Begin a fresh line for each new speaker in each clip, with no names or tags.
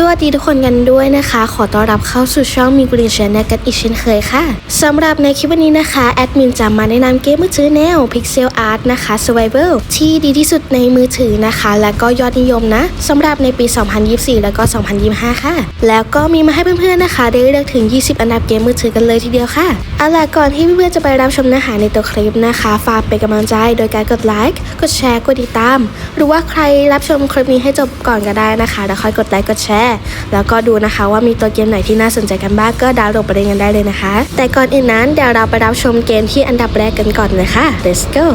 สวัสดีทุกคนกันด้วยนะคะ ขอต้อนรับเข้าสู่ช่องมีกรีนชแนลกันอีกเช่นเคยค่ะสำหรับในคลิปวันนี้นะคะ แอดมินจะมาแนะนำเกมมือถือแนว Pixel Art นะคะ Survival ที่ดีที่สุดในมือถือนะคะ และก็ยอดนิยมนะสำหรับในปี 2024 แล้วก็ 2025 ค่ะ แล้วก็มีมาให้เพื่อนๆนะคะ ได้เลือกถึง 20 อันดับเกมมือถือกันเลยทีเดียวค่ะเอาล่ะก่อนที่เพื่อนๆจะไปรับชมเนื้อหาในตัวคลิปนะคะ ฝากเป็นกำลังใจโดยการกดไลค์กดแชร์กดติดตาม หรือว่าใครรับชมคลิปนี้ให้จบก่อนก็ได้นะคะแล้วค่อยกดไลค์กดแชร์แล้วก็ดูนะคะว่ามีตัวเกมไหนที่น่าสนใจกันบ้างก็ดาวน์โหลดไปเล่นกันได้เลยนะคะ แต่ก่อนอื่นนั้นเดี๋ยวเราไปรับชมเกมที่อันดับแรกกันก่อนเลยค่ะ let's go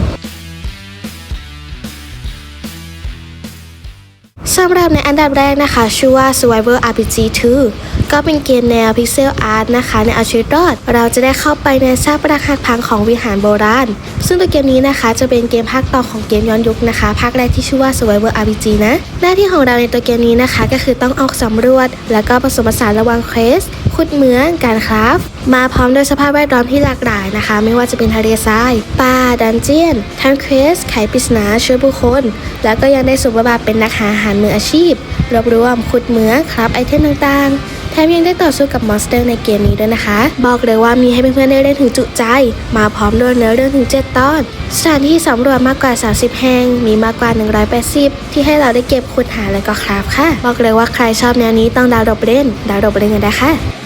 ำหรับในอันดับแรกนะคะ ชื่อว่า Survivor RPG 2 ก็เป็นเกมแนว Pixel Art นะคะ ในอาชีวิรอด เราจะได้เข้าไปในซากปรักหักพังของวิหารโบราณ ซึ่งตัวเกมนี้นะคะจะเป็นเกมภาคต่อของเกมย้อนยุคนะคะ ภาคแรกที่ชื่อว่า Survivor RPG นะ หน้าที่ของเราในตัวเกมนี้นะคะ ก็คือต้องออกสำรวจ แล้วก็ผสมผสานระหว่างเควส ขุดเหมืองการคราฟมาพร้อมด้วยสภาพแวดล้อมที่หลากหลายนะคะ ไม่ว่าจะเป็นทะเลทรายป่าดันเจียนทำเควสไขปริศนาช่วยผู้คน แล้วก็ยังได้สุบทบาทเป็นนักหาอาหารมืออาชีพ รวบรวมขุดเหมืองครับไอเทมต่างๆ แถมยังได้ต่อสู้กับมอนสเตอร์ในเกมนี้ด้วยนะคะ บอกเลยว่ามีให้เพื่อนๆได้เล่นถึงจุใจ มาพร้อมด้วยเนื้อเรื่องถึง 7 ตอน สถานที่สำรวจมากกว่า 30 แห่ง มีมากกว่า 180 ที่ให้เราได้เก็บขุดหาและก็คราฟค่ะ บอกเลยว่าใครชอบแนวนี้ต้องดาวดไปเล่น ดาวดไปเล่นกันได้ค่ะ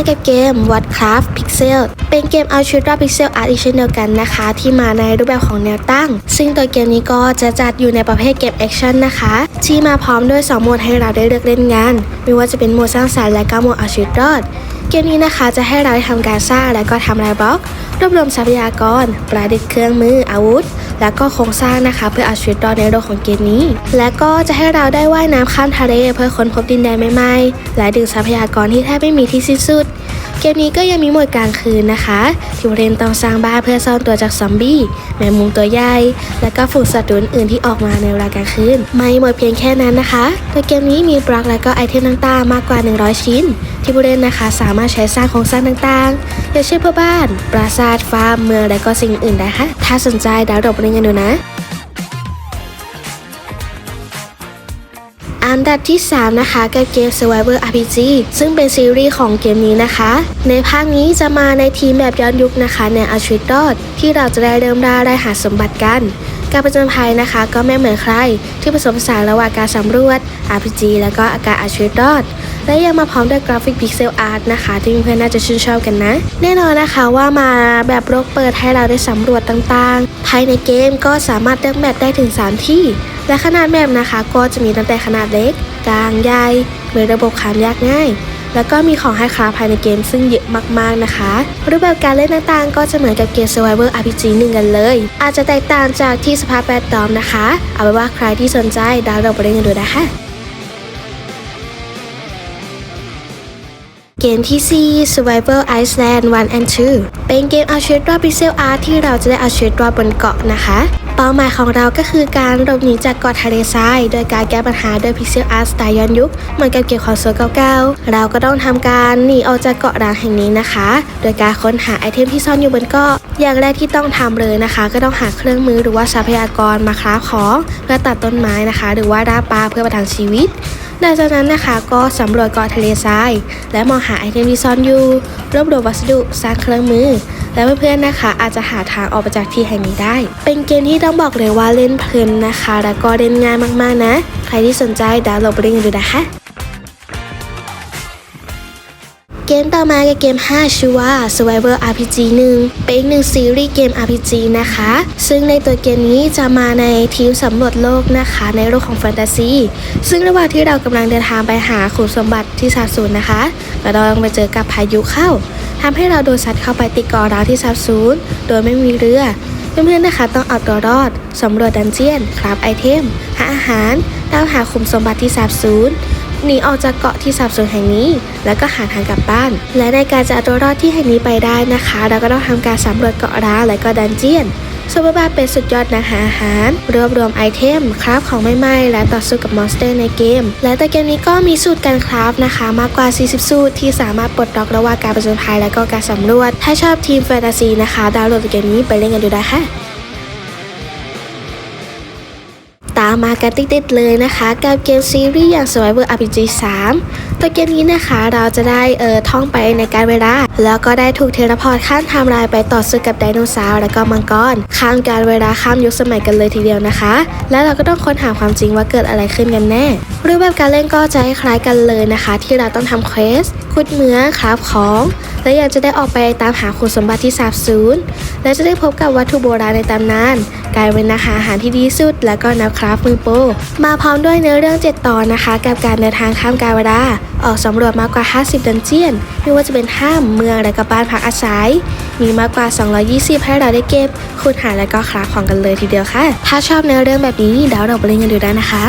ต่อมากับเกม Whatcraft Pixel เป็นเกมเอาชีวิตรอด Pixel Art อีกเช่นเดียวกันนะคะ ที่มาในรูปแบบของแนวตั้ง ซึ่งตัวเกมนี้ก็จะจัดอยู่ในประเภทเกมแอคชั่นนะคะ ที่มาพร้อมด้วย 2 โหมดให้เราได้เลือกเล่นงาน ไม่ว่าจะเป็นโหมดสร้างสรรค์และก็โหมดเอาชีวิตรอด เกมนี้นะคะจะให้เราได้ทำการสร้างและก็ทำลายบล็อก รวบรวมทรัพยากร ประดิษฐ์เครื่องมืออาวุธ และก็โครงสร้างนะคะ เพื่อเอาชีวิตรอดในโลกของเกมนี้ และก็จะให้เราได้ว่ายน้ำข้ามทะเลเพื่อค้นพบดินแดนใหม่ๆและดึงทรัพยากรที่แทบไม่มีที่สิ้นสุด เกมนี้ก็ยังมีโหมดกลางคืนนะคะที่ผู้เล่นต้องสร้างบ้านเพื่อซ่อนตัวจากซอมบี้แมงมุมตัวใหญ่ และก็ฝูงสัตว์อื่นที่ออกมาในเวลากลางคืน ไม่หมดเพียงแค่นั้นนะคะตัวเกมนี้มีบล็อกและก็ไอเทมต่างๆ มากกว่า 100 ชิ้น ที่ผู้เล่นนะคะสามารถใช้สร้างโครงสร้างต่างๆอย่างเช่นเพื่อบ้าน ปราสาทฟาร์มเมืองและก็สิ่งอื่นได้ค่ะถ้าสนใจดาวน์โหลดไปเล่นกันดูนะ นดับที่ 3 นะคะ กับเกม Survivor RPG ซึ่งเป็นซีรีส์ของเกมนี้นะคะ ในภาคนี้จะมาในทีมแบบย้อนยุคนะคะในอาชีวิตรอด ที่เราจะได้เริ่มราได้หาสมบัติกันการประจนภัยนะคะก็ไม่เหมือนใคร ที่ผสมผสานระหว่างการสำรวจ RPG แล้วก็อาการอาชีวิตรอด และยังมาพร้อมด้วยกราฟิกพิกเซลอาร์ตนะคะ ที่เพื่อนๆน่าจะชื่นชอบกันนะ แน่นอนนะคะว่ามาแบบโลกเปิดให้เราได้สำรวจต่างๆ ภายในเกมก็สามารถเลือกแมปได้ถึง 3 ที่ และขนาดแมปนะคะ ก็จะมีตั้งแต่ขนาดเล็ก กลางใหญ่มีระบบขามยากง่ายแล้วก็มีของให้คราภายในเกมซึ่งเยอะมากๆนะคะ รูปแบบการเล่นต่างๆ ก็จะเหมือนกับเกม Survivor RPG หนึ่งกันเลย อาจจะแตกต่างจากที่สภาพแวดล้อมนะคะ เอาเป็นว่าใครที่สนใจดาวน์โหลดไปเล่นกันดูนะคะ เกมที่ 4 Survivor Iceland 1 and 2 เป็นเกมเอาชีวิตรอด Pixel Art ที่เราจะได้เอาชีวิตรอดบนเกาะนะคะ เป้าหมายของเราก็คือการหลบหนีจากเกาะทะเลทราย โดยการแก้ปัญหาด้วย Pixel Art สไตล์ย้อนยุค เหมือนกับเกมคอนโซลเก่าๆ เราก็ต้องทำการหนีออกจากเกาะร้างแห่งนี้นะคะ โดยการค้นหาไอเทมที่ซ่อนอยู่บนเกาะ อย่างแรกที่ต้องทำเลยนะคะ ก็ต้องหาเครื่องมือหรือว่าทรัพยากรมาคราฟของเพื่อตัดต้นไม้นะคะ หรือว่าล่าปลาเพื่อประทังชีวิต หลังจากนั้นนะคะก็สำรวจเกาะทะเลทราย และมองหาไอเทมที่ซ่อนอยู่ รวบรวมวัสดุสร้างเครื่องมือ และเพื่อนๆนะคะ อาจจะหาทางออกไปจากที่แห่งนี้ได้ เป็นเกมที่ต้องบอกเลยว่าเล่นเพลินนะคะ และก็เล่นง่ายมากๆนะ ใครที่สนใจดาวน์โหลดไปเล่นกันดูนะคะ เกมต่อมากับเกม 5 ชื่อว่า Survivor RPG 1 เป็นอีกหนึ่งซีรีส์เกม RPG นะคะ ซึ่งในตัวเกมนี้จะมาในทีมสำรวจโลกนะคะ ในโลกของแฟนตาซี ซึ่งระหว่างที่เรากำลังเดินทางไปหาขุมสมบัติที่สาบสูญนะคะเราต้องไปเจอกับพายุเข้าทำให้เราโดนซัดเข้าไปติดกาะร้างที่สาบสูญโดยไม่มีเรือเพื่อนๆนะคะต้องเอาตัวรอดสำรวจดันเจียนคราฟไอเทมหาอาหารแล้วหาขุมสมบัติที่สาบสูญ หนีออกจากเกาะที่สับสนแห่งนี้ แล้วก็หาทางกลับบ้าน และในการจะเอาตัวรอดที่แห่งนี้ไปได้นะคะ เราก็ต้องทำการสำรวจเกาะร้างและก็ดันเจียนซูเปอร์บาร์เป็นสุดยอดนักหาอาหาร รวบรวมไอเทม คราฟของใหม่ๆ และต่อสู้กับมอนสเตอร์ในเกม และแต่เกมนี้ก็มีสูตรการคราฟนะคะ มากกว่า 40 สูตร ที่สามารถปลดล็อกระหว่างการประจนภัยและก็การสำรวจ ถ้าชอบทีมแฟนตาซีนะคะ ดาวน์โหลดเกมนี้ไปเล่นกันดูได้ค่ะามมากันติดๆเลยนะคะ กับเกมซีรีส์อย่าง Survivor RPG 3 ตัวเกมนี้นะคะเราจะได้เอ่อท่องไปในการเวลา แล้วก็ได้ถูกเทเลพอร์ตข้ามไทม์ไลน์ไปต่อสู้กับไดโนเสาร์และก็มังกร ข้ามการเวลาข้ามยุคสมัยกันเลยทีเดียวนะคะ แล้วเราก็ต้องค้นหาความจริงว่าเกิดอะไรขึ้นกันแน่ รูปแบบการเล่นก็จะคล้ายกันเลยนะคะ ที่เราต้องทำเควสขุดเหมืองคราฟของ และอยากจะได้ออกไปตามหาคุณสมบัติที่สาบสูญและจะได้พบกับวัตถุโบราณในตำนานกลายเป็นอาหารอาหารที่ดีสุด และก็นักคราฟมือโป มาพร้อมด้วยเนื้อเรื่อง 7 ตอนนะคะ กับการเดินทางข้ามกาลเวลาออกสำรวจมากกว่า 50 ดันเจียน ไม่ว่าจะเป็นถ้ำเมืองและก็บ้านพักอาศัย มีมากกว่า 220 ให้เราได้เก็บขุดหาและก็คราของกันเลยทีเดียวค่ะ ถ้าชอบเนื้อเรื่องแบบนี้ดี๋ยวเราไปเล่นกันดูได้นะคะ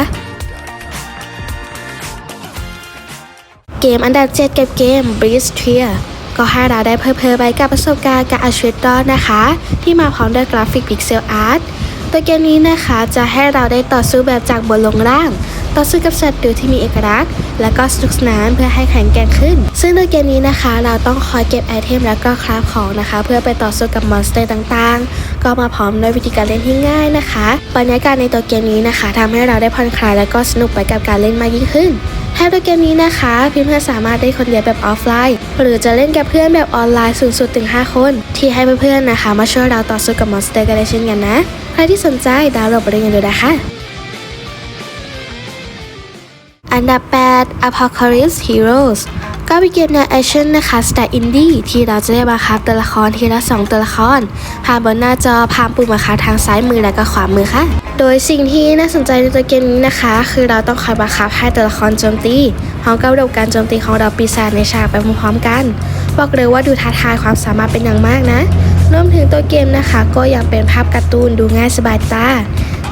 เกมอันดับ 7 กับเกม b r i s t r e a ก็ให้เราได้เพลิดเพลินไปกับประสบการณ์การเอาชีวิตรอดนะคะ ที่มาพร้อมด้วยกราฟิกพิกเซลอาร์ต ตัวเกมนี้นะคะจะให้เราได้ต่อสู้แบบจากบนลงล่าง ต่อสู้กับสัตว์ดูที่มีเอกลักษณ์ และก็สนุกสนานเพื่อให้แข็งแกร่งขึ้น ซึ่งในเกมนี้นะคะ เราต้องคอยเก็บไอเทมแล้วก็คราฟของนะคะ เพื่อไปต่อสู้กับมอนสเตอร์ต่างๆ ก็มาพร้อมด้วยวิธีการเล่นที่ง่ายนะคะบรรยากาศในตัวเกมนี้นะคะทำให้เราได้ผ่อนคลายและก็สนุกไปกับการเล่นมากยิ่งขึ้น แทบตัวเกมนี้นะคะเพื่อนๆสามารถได้คนเดียวแบบออฟไลน์ หรือจะเล่นกับเพื่อนแบบออนไลน์สูงสุดถึง 5 คน ที่ให้เพื่อนๆนะคะ มาช่วยเราต่อสู้กับมอนสเตอร์กันได้เช่นกันนะ ใครที่สนใจดาวน์โหลดไปเล่นกันดูนะคะ อันดับ 8 Apocalypse Heroes ก็เป็นเกมแนวแอคชั่นนะคะสไตล์อินดี้ที่เราจะได้บังคับตัวละครทีละ2ตัวละครผ่านบนหน้าจอผ่านปุ่มบังคับทางซ้ายมือและก็ขวามือค่ะ โดยสิ่งที่น่าสนใจในตัวเกมนี้นะคะ คือเราต้องคอยบังคับให้ตัวละครโจมตีพร้อมกับระบบการโจมตีของเราปีศาจในฉากไปพร้อมๆกัน บอกเลยว่าดูท้าทายความสามารถเป็นอย่างมากนะ รวมถึงตัวเกมนะคะ ก็ยังเป็นภาพการ์ตูนดูง่ายสบายตา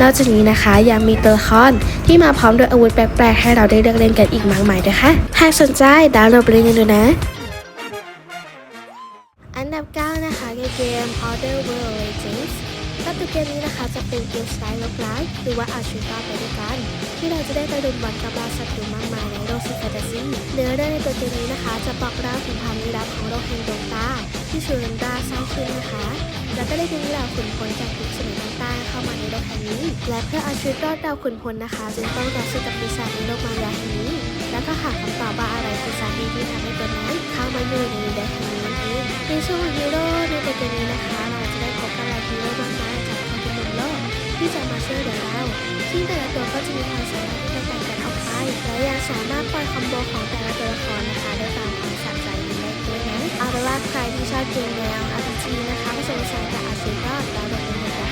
นอกจากนี้นะคะยังมีตัวละครที่มาพร้อมด้วยอาวุธแปลกๆ ให้เราได้เลือกเล่นกันอีกมากมายด้วยค่ะ หากสนใจดาวน์โหลดไปเล่นกันดูนะ อันดับ 9 นะคะเกม Outer World Legends ก็ตัวเกมนี้นะคะจะเป็นเกมสไตล์ลบไลฟ์หรือว่าอาชีวิตรอดไปด้วยกัน ที่เราจะได้ไปดุมบันกับราศัตรูมาก โลกซิแฟนตาซีเนื้อเรื่องในตัวเกมนี้นะคะ จะบอกเล่าถึงความลี้ลับของโลกแห่งดวงตา ที่ชูรันดาสร้างขึ้นนะคะ แล้วก็ได้ดึงเหล่าขุนพลจากทุกสมัยต่างๆเข้ามาในโลกแห่งนี้ และเพื่อเอาชีวิตรอดเหล่าขุนพลนะคะ จึงต้องต่อสู้กับปีศาจในโลกมายาแห่งนี้ แล้วก็หาคำตอบว่าอะไรคือสาเหตุที่ทำให้ตัวนั้นเข้ามาอยู่ในดินแดนแห่งนี้นั่นเองในช่วงของฮีโร่ในตัวเกมนี้นะคะ เราจะได้พบกับเหล่าฮีโร่มากมายจากทั่วทุกมุมโลกที่จะมาช่วยเหลือเราซึ่งแต่ละตัวก็จะมีความสามารถที่แตกต่างกันออก และยังสามารถปล่อยคอมโบของแต่ละตัวละครนะคะได้ตามความสะใจนี้ได้ด้วยนะเอาเป็นว่าใครที่ชอบเกมแนว RPG นะคะผสมผสานกับอาชีพก็ดาวน์โหลดกันเลยนะคะ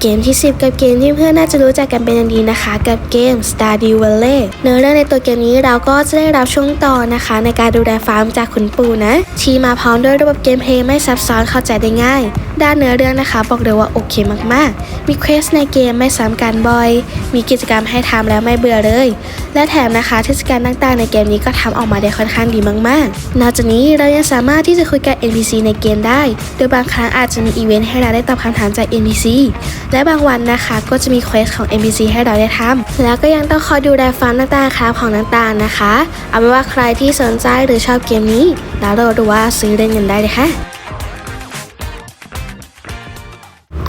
เกมที่ 10 กับเกมที่เพื่อนน่าจะรู้จักกันเป็นอย่างดีนะคะ กับเกม Stardew Valley เนื้อเรื่องในตัวเกมนี้เราก็จะได้รับช่วงต่อนะคะ ในการดูแลฟาร์มจากคุณปู่นะ ที่มาพร้อมด้วยระบบเกมเพลย์ไม่ซับซ้อนเข้าใจได้ง่าย ด้านเนื้อเรื่องนะคะ บอกเลยว่าโอเคมากๆ มีเควสในเกมไม่ซ้ำกันบ่อย มีกิจกรรมให้ทำแล้วไม่เบื่อเลย และแถมนะคะเทศกาลต่างๆในเกมนี้ก็ทำออกมาได้ค่อนข้างดีมากๆ นอกจากนี้เรายังสามารถที่จะคุยกับ NPC ในเกมได้ โดยบางครั้งอาจจะมีอีเวนต์ให้เราได้ตอบคำถามจาก NPC และบางวันนะคะก็จะมีเควสของ NPC ให้เราได้ทำแล้วก็ยังต้องคอยดูแลฟาร์มต่างๆครับของต่างๆนะคะ เอาเป็นว่าใครที่สนใจหรือชอบเกมนี้ดาวน์โหลดหรือว่าซื้อเล่นกันได้เลยค่ะ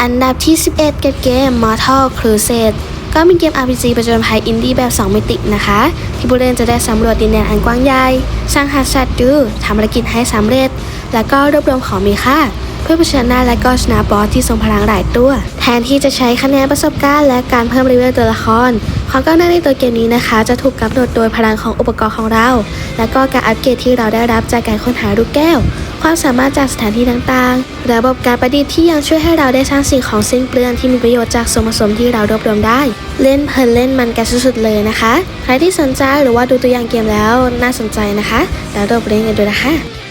อันดับที่ 11 กับเกม Mortal Crusade ก็เป็นเกม RPG ประจนภัยอินดี้แบบ 2 มิตินะคะ ที่ผู้เล่นจะได้สำรวจดินแดนอันกว้างใหญ่สร้างหาสัตว์ดูทำภารกิจให้สำเร็จ แล้วก็รวบรวมของมีค่า เพื่อเผชิญหน้าและก็ชนะบอสที่ทรงพลังหลายตัว แทนที่จะใช้คะแนนประสบการณ์และการเพิ่มเลเวลตัวละคร ความก้าวหน้าในตัวเกมนี้นะคะ จะถูกกำหนดโดยพลังของอุปกรณ์ของเรา และก็การอัปเกรดที่เราได้รับจากการค้นหาลูกแก้ว ความสามารถจากสถานที่ต่างๆ ระบบการประดิษฐ์ที่ยังช่วยให้เราได้สร้างสิ่งของสิ้นเปลืองที่มีประโยชน์จากส่วนผสมที่เรารวบรวมได้ เล่นเพลินเล่นมันกันสุดๆเลยนะคะ ใครที่สนใจหรือว่าดูตัวอย่างเกมแล้วน่าสนใจนะคะแล้วเราไปเล่นกันดูนะคะ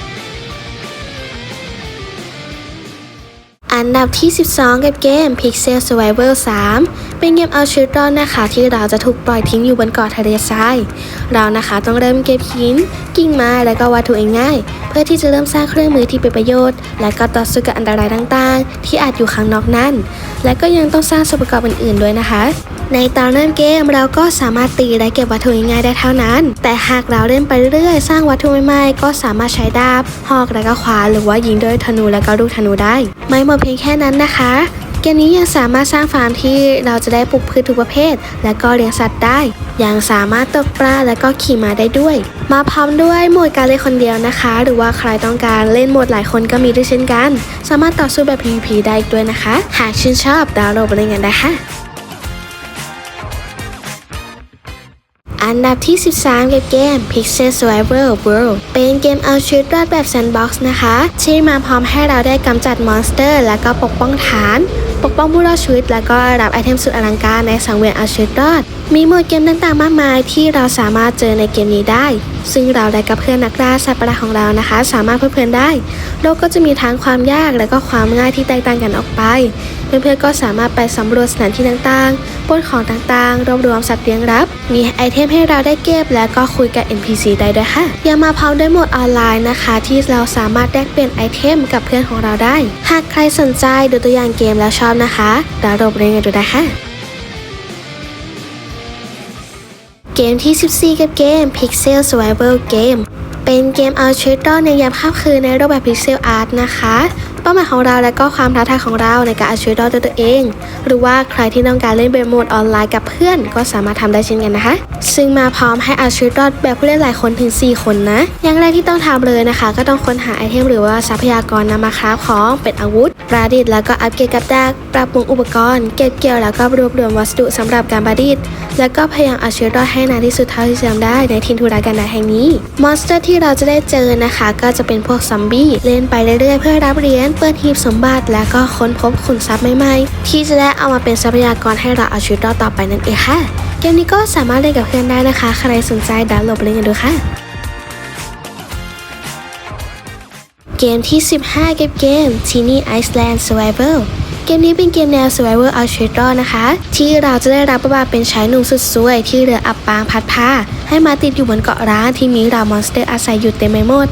อันดับที่ 12 กับเกม Pixel Survivor 3เป็นเกมเอาชีวิตรอดนะคะ ที่เราจะถูกปล่อยทิ้งอยู่บนเกาะทะเลทราย เรานะคะต้องเริ่มเก็บหิน กิ่งไม้และก็วัตถุง่ายๆเพื่อที่จะเริ่มสร้างเครื่องมือที่เป็นประโยชน์ และก็ต่อสู้กับอันตรายต่างๆ ที่อาจอยู่ข้างนอกนั้น และก็ยังต้องสร้างส่วนประกอบอื่นๆด้วยนะคะในตอนเริ่มเกมเราก็สามารถตีและเก็บวัตถุง่ายได้เท่านั้น แต่หากเราเล่นไปเรื่อยๆ สร้างวัตถุใหม่ๆก็สามารถใช้ดาบ หอกและก็ขวานหรือว่ายิงด้วยธนูและก็ลูกธนูได้ ไม่หมดเพียงแค่นั้นนะคะ เกมนี้ยังสามารถสร้างฟาร์มที่เราจะได้ปลูกพืชทุกประเภท และก็เลี้ยงสัตว์ได้ ยังสามารถตกปลาและก็ขี่ม้าได้ด้วย มาพร้อมด้วยโหมดการเล่นคนเดียวนะคะ หรือว่าใครต้องการเล่นโหมดหลายคนก็มีด้วยเช่นกัน สามารถต่อสู้แบบ PVP ได้อีกด้วยนะคะ หากชื่นชอบดาวน์โหลดไปเล่นกันได้ค่ะ อันดับที่ 13เกมเกม Pixel Survival World เป็นเกมเอาชีวิตรอดแบบ Sandbox นะคะ ที่มาพร้อมให้เราได้กำจัดมอนสเตอร์ และก็ปกป้องฐาน ปกป้องผู้รอดชีวิต แล้วก็รับไอเทมสุดอลังการในสังเวียนเอาชีวิตรอด มีโหมดเกมต่างๆมากมายที่เราสามารถเจอในเกมนี้ได้ ซึ่งเราและกับเพื่อนนักล่าสัตว์ประหลาดของเรานะคะ สามารถเพื่อนได้ โลกก็จะมีทั้งความยากและก็ความง่ายที่แตกต่างกันออกไป เพื่อนๆก็สามารถไปสำรวจสถานที่ต่างๆปล้นของต่างๆ รวบรวมสัตว์เลี้ยงรับ มีไอเทมให้เราได้เก็บ และก็คุยกับ NPC ได้ด้วยค่ะ ยังมาพร้อมด้วยโหมดออนไลน์นะคะ ที่เราสามารถแลกเปลี่ยนไอเทมกับเพื่อนของเราได้ หากใครสนใจดูตัวอย่างเกมแล้วชอบนะคะดาวน์โหลดเล่นกันดูได้ค่ะ เกมที่ 14 กับเกม Pixel Survival Game เป็นเกมเอาชีวิตรอดในยามค่ำคืนในรูปแบบ Pixel Art นะคะ เป้าหมายของเราและก็ความท้าทายของเราในการเอาชีวิตรอดด้วยตัวเอง หรือว่าใครที่ต้องการเล่นเบนโหมดออนไลน์กับเพื่อน ก็สามารถทำได้เช่นกันนะคะ ซึ่งมาพร้อมให้เอาชีวิตรอดแบบผู้เล่นหลายคนถึง 4 คนนะ อย่างแรกที่ต้องทำเลยนะคะ ก็ต้องค้นหาไอเทมหรือว่าทรัพยากรนำมาคราฟของเป็นอาวุธประดิษฐ์แล้วก็อัปเกรดกับดักปรับปรุงอุปกรณ์เก็บเกี่ยวแล้วก็รวบรวมวัสดุสำหรับการประดิษฐ์แล้วก็พยายามเอาชีวิตรอดให้นานที่สุดเท่าที่จะทำได้ในทินทุรากันดารแห่งนี้ มอนสเตอร์ที่เราจะได้เจอนะคะ ก็จะเป็นพวกซอมบี้เล่นไปเรื่อยๆเพื่อรับเหรียญเปิดหีบสมบัติแล้วก็ค้นพบขุนทรัพย์ใหม่ๆ ที่จะได้เอามาเป็นทรัพยากรให้เราเอาชีวิตรอดต่อไปนั่นเองค่ะ เกมนี้ก็สามารถเล่นกับเพื่อนได้นะคะ ใครสนใจดาวน์โหลดเล่นกันดูค่ะ เกมที่ 15 เกมเกม Teeny Iceland Survival เกมนี้เป็นเกมแนว Survival เอาชีวิตรอดนะคะ ที่เราจะได้รับบทบาทเป็นชายหนุ่มสุดสวยที่เรืออับปางพัดพาให้มาติดอยู่บนเกาะร้างที่มีเหล่ามอนสเตอร์อาศัยอยู่เต็มไปหมด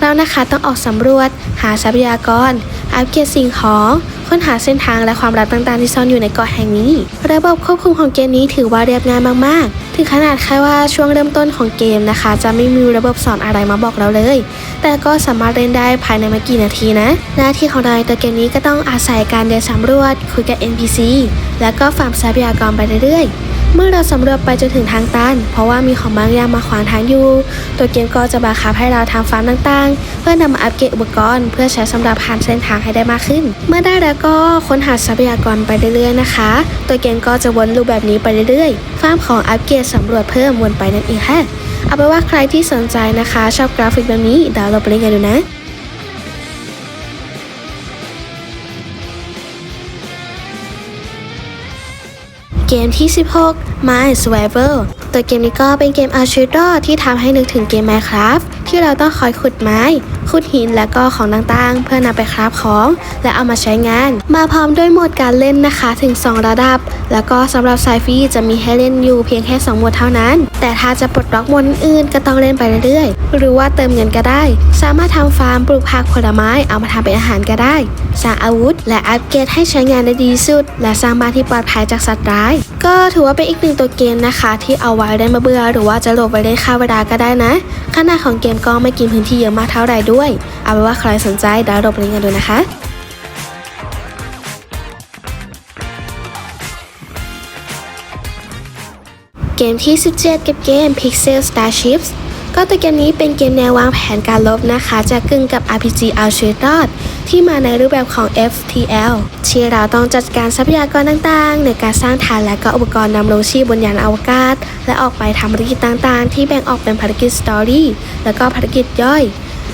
เรานะคะต้องออกสำรวจ หาทรัพยากร อัปเกรดสิ่งของค้นหาเส้นทางและความลับต่างๆที่ซ่อนอยู่ในเกาะแห่งนี้ ระบบควบคุมของเกมนี้ถือว่าเรียบง่ายมากๆ ถึงขนาดแค่ว่าช่วงเริ่มต้นของเกมนะคะ จะไม่มีระบบสอนอะไรมาบอกเราเลย แต่ก็สามารถเล่นได้ภายในไม่กี่นาทีนะ หน้าที่ของเราในตัวเกมนี้ก็ต้องอาศัยการเดินสำรวจ คุยกับ NPC แล้วก็ฟาร์มทรัพยากรไปเรื่อยๆ เมื่อเราสำรวจไปจนถึงทางตัน เพราะว่ามีของบางอย่างมาขวางทางอยู่ ตัวเกมก็จะบังคับให้เราทำฟาร์มต่างๆ เพื่อนำมาอัปเกรดอุปกรณ์ เพื่อใช้สำหรับผ่านเส้นทางให้ได้มากขึ้น เมื่อได้แล้วก็ค้นหาทรัพยากรไปเรื่อยๆนะคะ ตัวเกมก็จะวนลูปแบบนี้ไปเรื่อยๆ ฟาร์มของอัปเกรดสำรวจเพิ่มวนไปนั่นเองค่ะเอาไปนว่าใครที่สนใจนะคะ ชอบกราฟิกแบบนี้ดาวน์โหลดไปเล่นกันดูนะ กมที่ 16 My Survival ตัวเกมนี้ก็เป็นเกมเอาชีวิตรอดที่ทำให้นึกถึงเกม Minecraft ที่เราต้องคอยขุดไม้ ขุดหินและก็ของต่างๆ เพื่อนำไปคราฟของ และเอามาใช้งาน มาพร้อมด้วยโหมดการเล่นนะคะถึง 2 ระดับ แล้วก็สำหรับสายฟรีจะมีให้เล่นอยู่เพียงแค่ 2 โหมดเท่านั้น แต่ถ้าจะปลดล็อกโหมดอื่นก็ต้องเล่นไปเรื่อยๆ หรือว่าเติมเงินก็ได้ สามารถทำฟาร์มปลูกผักผลไม้เอามาทำเป็นอาหารก็ได้ สร้างอาวุธ และอัปเกรดให้ใช้งานได้ดีสุด และสร้างบ้านที่ปลอดภัยจากสัตว์ร้ายก็ถือว่าเป็นอีกหนึ่งตัวเกมนะคะ ที่เอาไว้ได้มาเบื่อหรือว่าจะโหลดไว้เล่นค่าเวลาก็ได้นะขนาดของเกมก็ไม่กินพื้นที่เยอะมากเท่าไหร่ด้วย เอาเป็นว่าใครสนใจดาวน์โหลดไปเล่นกันดูนะคะเกมที่ 17 กับเกม Pixel Starships ก็ตัวเกมนี้เป็นเกมแนววางแผนการลบนะคะ จะกึ่งกับ RPG เอาชีวิตรอด ที่มาในรูปแบบของ FTL ที่เราต้องจัดการทรัพยากรต่างๆ ในการสร้างฐานและก็อุปกรณ์นำลงชีพบนยานอวกาศ และออกไปทำภารกิจต่างๆ ที่แบ่งออกเป็นภารกิจสตอรี่แล้วก็ภารกิจย่อย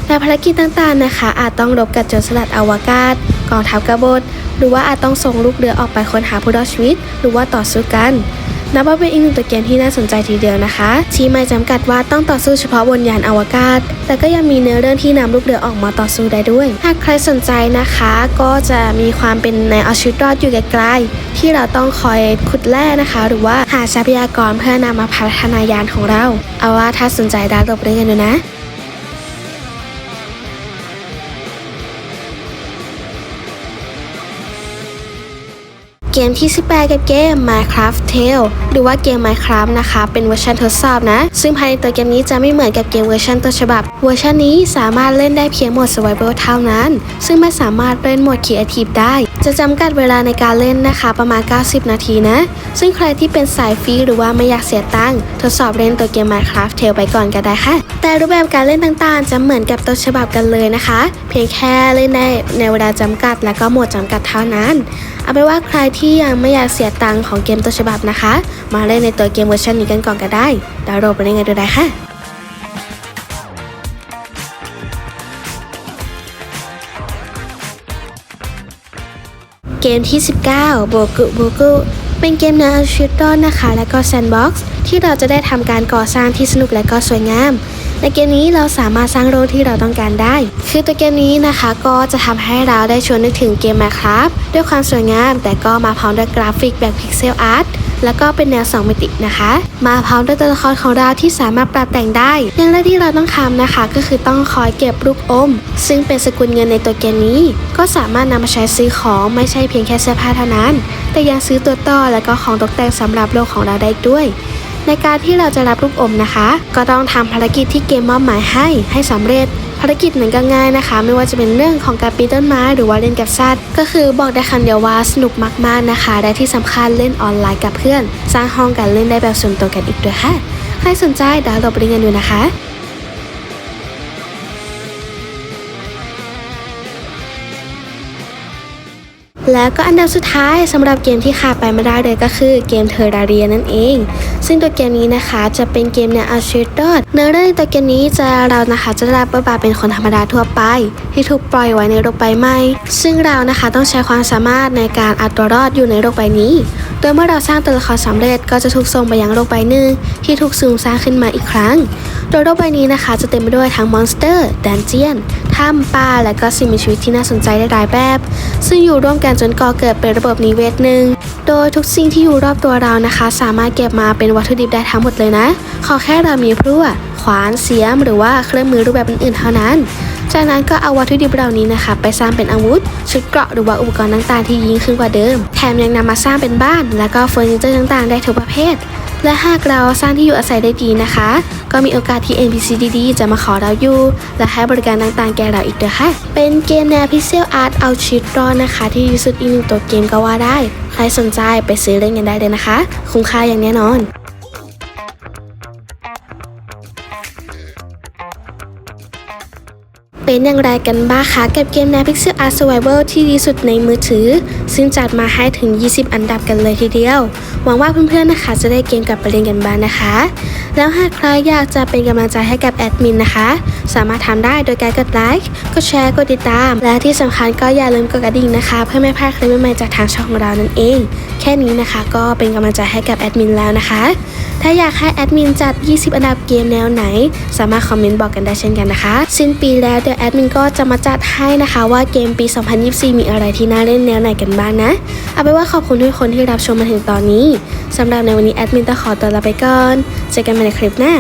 และภารกิจต่างๆนะคะ อาจต้องรบกับโจรสลัดอวกาศ กองทัพกบฏ หรือว่าอาจต้องส่งลูกเรือออกไปค้นหาผู้รอดชีวิต หรือว่าต่อสู้กัน นับว่าเป็นอีกหนึ่งตัวเกมที่น่าสนใจทีเดียวนะคะ ที่ไม่จำกัดว่าต้องต่อสู้เฉพาะบนยานอวกาศ แต่ก็ยังมีเนื้อเรื่องที่นำลูกเรือออกมาต่อสู้ได้ด้วย หากใครสนใจนะคะ ก็จะมีความเป็นในเอาชีวิตรอดอยู่ไกลๆที่เราต้องคอยขุดแร่นะคะ หรือว่าหาทรัพยากรเพื่อนำมาพัฒนายานของเรา เอาว่าถ้าสนใจดาวน์โหลดเล่นกันดูนะ เกมที่ 18 กับเกม Minecraft Tale หรือว่าเกม Minecraft นะคะ เป็นเวอร์ชันทดสอบนะ ซึ่งภายในตัวเกมนี้จะไม่เหมือนกับเกมเวอร์ชันต้นฉบับ เวอร์ชันนี้สามารถเล่นได้เพียงโหมด Survival เท่านั้น ซึ่งไม่สามารถเล่นโหมด Creative ได้ จะจำกัดเวลาในการเล่นนะคะประมาณ 90 นาทีนะ ซึ่งใครที่เป็นสายฟรีหรือว่าไม่อยากเสียตังค์ทดสอบเล่นตัวเกม Minecraft Tale ไปก่อนก็ได้ค่ะ แต่รูปแบบการเล่นต่างๆ จะเหมือนกับต้นฉบับกันเลยนะคะ เพียงแค่เล่นในในเวลาจำกัดและก็โหมดจำกัดเท่านั้น เอาเป็นว่าใครที่ยังไม่อยากเสียตังค์ของเกมต้นฉบับนะคะ มาเล่นในตัวเกมเวอร์ชันนี้กันก่อนก็ได้ ดาวน์โหลดไปเล่นกันดูได้ค่ะเกมที่ 19 โบกุโบกุเป็นเกมแนวชูตเตอร์นะคะ และก็แซนด์บ็อกซ์ที่เราจะได้ทำการก่อสร้างที่สนุกและก็สวยงาม ในเกมนี้เราสามารถสร้างโรงที่เราต้องการได้ คือตัวเกมนี้นะคะก็จะทำให้เราได้ชวนนึกถึงเกม Minecraft ด้วยความสวยงาม แต่ก็มาพร้อมด้วยกราฟิกแบบพิกเซลอาร์ตแล้วก็เป็นแนว 2 มิตินะคะ มาพร้อมด้วยตัวละครของเราที่สามารถปรับแต่งได้ อย่างแรกที่เราต้องทำนะคะ ก็คือต้องคอยเก็บลูกอม ซึ่งเป็นสกุลเงินในตัวเกมนี้ ก็สามารถนำมาใช้ซื้อของไม่ใช่เพียงแค่เสื้อผ้าเท่านั้น แต่ยังซื้อตัวต่อและก็ของตกแต่งสำหรับโลกของเราได้ด้วย ในการที่เราจะรับลูกอมนะคะ ก็ต้องทำภารกิจที่เกมมอบหมายให้ให้สำเร็จภารกิจนั้นก็ง่ายนะคะ ไม่ว่าจะเป็นเรื่องของการปีนต้นไม้หรือว่าเล่นกับสัตว์ก็คือบอกได้คำเดียวว่าสนุกมากๆนะคะ และที่สำคัญเล่นออนไลน์กับเพื่อน สร้างห้องการเล่นได้แบบส่วนตัวกันอีกด้วยค่ะ ใครสนใจดาวน์โหลดไปเล่นกันดูนะคะ แล้วก็อันดับสุดท้ายสำหรับเกมที่ขาดไปไม่ได้เลยก็คือเกมเทอร์ราเรียนั่นเอง ซึ่งตัวเกมนี้นะคะจะเป็นเกมแนวอาร์เชเตอร์เนื้อเรื่องตัวเกมนี้จะเรานะคะจะได้รับบทบาทเป็นคนธรรมดาทั่วไป ที่ถูกปล่อยไว้ในโลกใบไม้ซึ่งเรานะคะต้องใช้ความสามารถในการเอาตัวรอดอยู่ในโลกใบนี้ โดยเมื่อเราสร้างตัวละครสำเร็จก็จะถูกส่งไปยังโลกใบหนึ่งที่ถูกซูมสร้างขึ้นมาอีกครั้ง โดยโลกใบนี้นะคะจะเต็มไปด้วยทั้งมอนสเตอร์ดันเจียนถ้ำป่าและก็สิ่งมีชีวิตที่น่าสนใจได้หลายแบบ ซึ่งอยู่ร่วมกันจนก่อเกิดเป็นระบบนิเวศหนึ่งโดยทุกสิ่งที่อยู่รอบตัวเรานะคะ สามารถเก็บมาเป็นวัตถุดิบได้ทั้งหมดเลยนะ ขอแค่เรามีพลั่ว ขวานเสียมหรือว่าเครื่องมือรูปแบบอื่นๆเท่านั้น จากนั้นก็เอาวัตถุดิบเหล่านี้นะคะไปสร้างเป็นอาวุธ ชุดเกราะหรือว่าอุปกรณ์ต่างๆที่ยิ่งขึ้นกว่าเดิม แถมยังนำมาสร้างเป็นบ้าน และก็เฟอร์นิเจอร์ต่างๆ ได้ทุกประเภท และหากเราสร้างที่อยู่อาศัยได้ดีนะคะ ก็มีโอกาสที่ NPC ดีๆ จะมาขอเราอยู่ และให้บริการต่างๆ แก่เราอีกด้วยค่ะ เป็นเกมแนวพิเซลอาร์ตเอาชีตรอดนะคะ ที่ดีสุดอีกหนึ่งตัวเกมก็ว่าได้ ใครสนใจไปซื้อเล่นกันได้เลยนะคะ คุ้มค่าอย่างแน่นอน เป็นอย่างไรกันบ้างคะกับเกมแนว Pixel Art Survival ที่ดีสุดในมือถือ ซึ่งจัดมาให้ถึง 20 อันดับกันเลยทีเดียว หวังว่าเพื่อนๆนะคะ จะได้เกมกลับไปเล่นกันบ้างนะคะ แล้วหากใครอยากจะเป็นกำลังใจให้กับแอดมินนะคะ สามารถทำได้โดยการกดไลค์กดแชร์กดติดตาม และที่สำคัญก็อย่าลืมกดกระดิ่งนะคะ เพื่อไม่พลาดคลิปใหม่ๆจากทางช่องของเรานั่นเอง แค่นี้นะคะ ก็เป็นกำลังใจให้กับแอดมินแล้วนะคะ ถ้าอยากให้แอดมินจัด 20 อันดับเกมแนวไหน สามารถคอมเมนต์บอกกันได้เช่นกันนะคะ สิ้นปีแล้วเดี๋ยวแอดมินก็จะมาจัดให้นะคะว่าเกมปี 2024 มีอะไรที่น่าเล่นแนวไหนกันบ้างนะ เอาไปนว่าขอบคุณทุกคนที่รับชมมาถึงตอนนี้สำหรับในวันนี้แอดมินต้องขอตัวลาไปก่อน เจอกันใหม่ในคลิปหน้า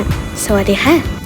สวัสดีค่ะ